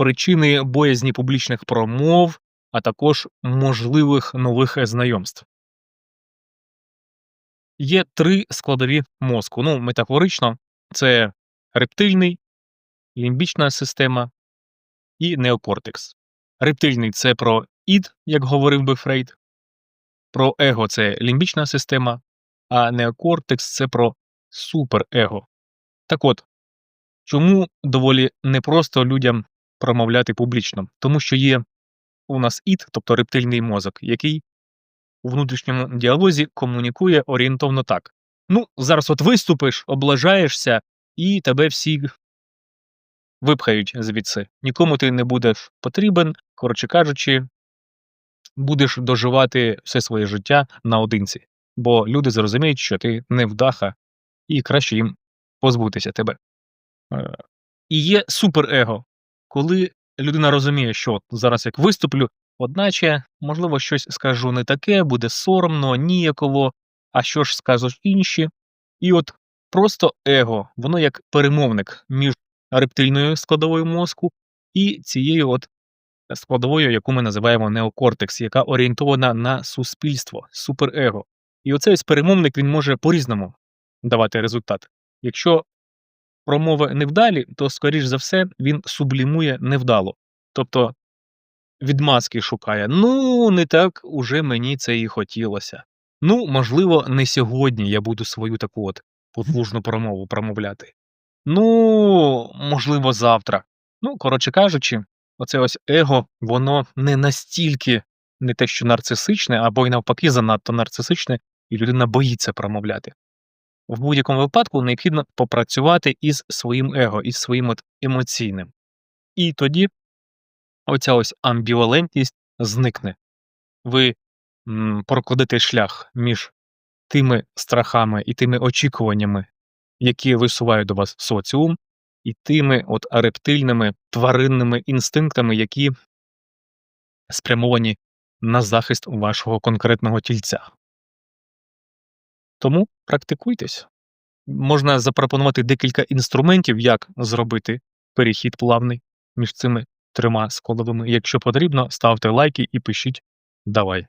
причини боязні публічних промов, а також можливих нових знайомств. Є три складові мозку. Ну, метафорично, це рептильний, лімбічна система і неокортекс. Рептильний це про ід, як говорив би Фрейд, про его це лімбічна система, а неокортекс це про суперего. Так от, чому доволі непросто людям промовляти публічно? Тому що є у нас ід, тобто рептильний мозок, який у внутрішньому діалозі комунікує орієнтовно так. Ну, зараз от виступиш, облажаєшся, і тебе всі випхають звідси. Нікому ти не будеш потрібен, коротше кажучи, будеш доживати все своє життя наодинці, бо люди зрозуміють, що ти невдаха, і краще їм позбутися тебе. Е, І є суперего, коли людина розуміє, що от зараз як виступлю, одначе, можливо, щось скажу не таке, буде соромно, ніяково, а що ж скажуть інші. І от просто его, воно як перемовник між рептильною складовою мозку і цією от складовою, яку ми називаємо неокортекс, яка орієнтована на суспільство, суперего. І оцей ось перемовник він може по-різному давати результат. Якщо промови невдалі, то, скоріш за все, він сублімує невдало. Тобто відмазки шукає. Ну, не так уже мені це і хотілося. Ну, можливо, не сьогодні я буду свою таку от потужну промову промовляти. Ну, можливо, завтра. Ну, коротше кажучи, оце ось его, воно не настільки не те, що нарцисичне, або й навпаки, занадто нарцисичне, і людина боїться промовляти. В будь-якому випадку необхідно попрацювати із своїм его, із своїм от емоційним. І тоді оця ось амбівалентність зникне. Ви прокладете шлях між тими страхами і тими очікуваннями, які висуває до вас соціум, і тими от рептильними тваринними інстинктами, які спрямовані на захист вашого конкретного тільця. Тому практикуйтесь. Можна запропонувати декілька інструментів, як зробити перехід плавний між цими трьома складовими. Якщо потрібно, ставте лайки і пишіть давай.